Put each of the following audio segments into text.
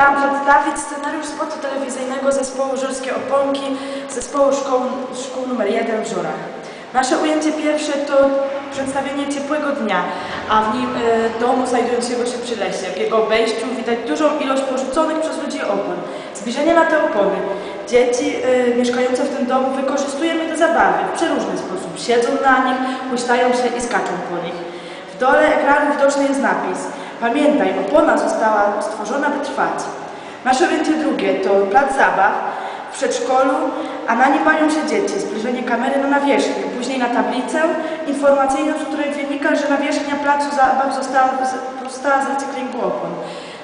chciałam przedstawić scenariusz spotu telewizyjnego zespołu Żurskie Oponki, zespołu szkoły, szkół nr 1 w Żurach. Nasze ujęcie pierwsze to przedstawienie ciepłego dnia, a w nim e, domu znajdującego się przy lesie. W jego obejściu widać dużą ilość porzuconych przez ludzi opon. Zbliżenie na te opony. Dzieci e, mieszkające w tym domu wykorzystujemy do zabawy w przeróżny sposób. Siedzą na nich, huśtają się i skaczą po nich. W dole ekranu widoczny jest napis Pamiętaj, opona została stworzona, by trwać. Nasze ujęcie drugie to plac zabaw w przedszkolu, a na nim bawią się dzieci. Zbliżenie kamery na nawierzchnię, później na tablicę informacyjną, z której wynika, że nawierzchnia placu zabaw została powstała z recyklingu opon.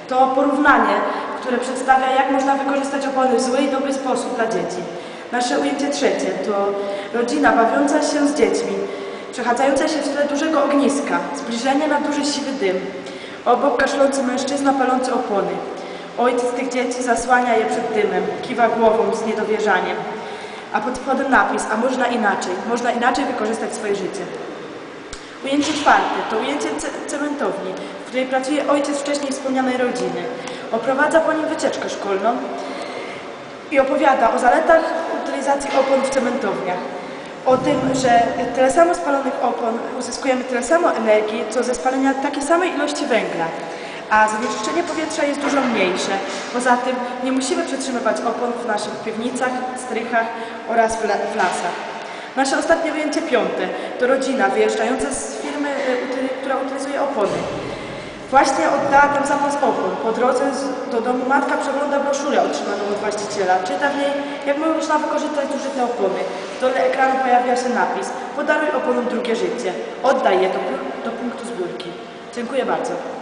To porównanie, które przedstawia, jak można wykorzystać opony w zły i dobry sposób dla dzieci. Nasze ujęcie trzecie to rodzina bawiąca się z dziećmi, przechadzająca się w tle dużego ogniska, zbliżenie na duży siwy dym. Obok kaszlący mężczyzna palący opony. Ojciec tych dzieci zasłania je przed dymem, kiwa głową z niedowierzaniem. A pod spodem napis, a można inaczej, można inaczej wykorzystać swoje życie. Ujęcie czwarte to ujęcie ce- cementowni, w której pracuje ojciec wcześniej wspomnianej rodziny. Oprowadza po nim wycieczkę szkolną i opowiada o zaletach utylizacji opon w cementowniach. O tym, że tyle samo spalonych opon uzyskujemy tyle samo energii, co ze spalenia takiej samej ilości węgla. A zanieczyszczenie powietrza jest dużo mniejsze. Poza tym nie musimy przetrzymywać opon w naszych piwnicach, strychach oraz w, w lasach. Nasze ostatnie wyjęcie piąte to rodzina wyjeżdżająca z firmy, y, która utylizuje opony. Właśnie oddała ten zapas opon. Po drodze do domu matka przegląda broszurę otrzymaną od właściciela. Czyta w niej, jak można wykorzystać zużyte opony. W dole ekranu pojawia się napis Podaruj oponom drugie życie. Oddaj je do, do punktu zbiórki. Dziękuję bardzo.